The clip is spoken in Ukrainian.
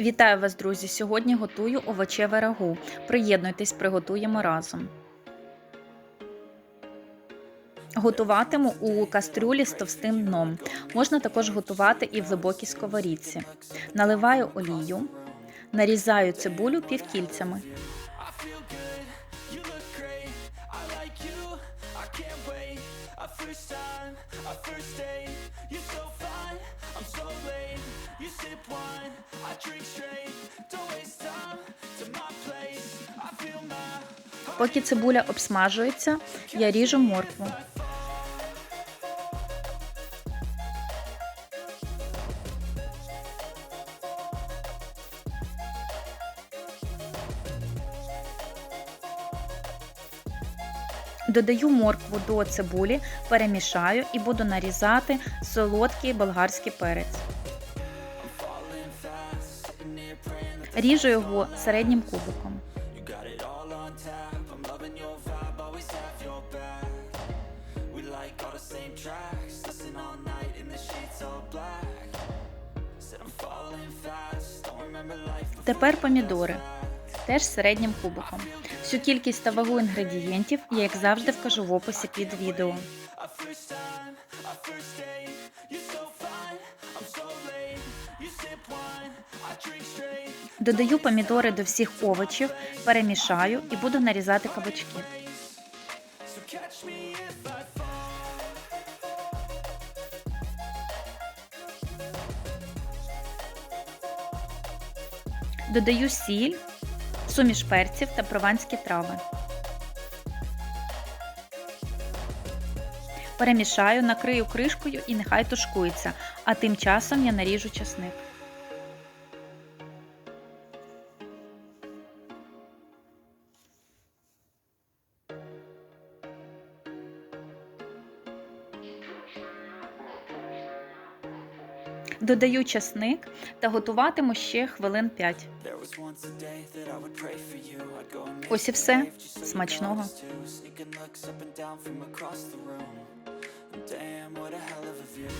Вітаю вас, друзі! Сьогодні готую овочеве рагу. Приєднуйтесь, приготуємо разом. Готуватиму у кастрюлі з товстим дном. Можна також готувати і в глибокій сковорідці. Наливаю олію, нарізаю цибулю півкільцями. Поки цибуля обсмажується, я ріжу моркву. Додаю моркву до цибулі, перемішаю і буду нарізати солодкий болгарський перець. Ріжу його середнім кубиком. Same tracks, listen all night in the sheets all black. Said I'm falling fast, don't remember life Тепер помідори. Теж середнім кубиком. Всю кількість та вагу інгредієнтів я, як завжди, вкажу в описі під відео. Додаю помідори до всіх овочів, перемішаю і буду нарізати кабачки. Додаю сіль, суміш перців та прованські трави. Перемішаю, накрию кришкою і нехай тушкується, а тим часом я наріжу часник. Додаю часник та готуватиму ще хвилин 5. There was once a day that I would pray for you. I'd go and Ось і все. Смачного. Damn, what a hell of a view.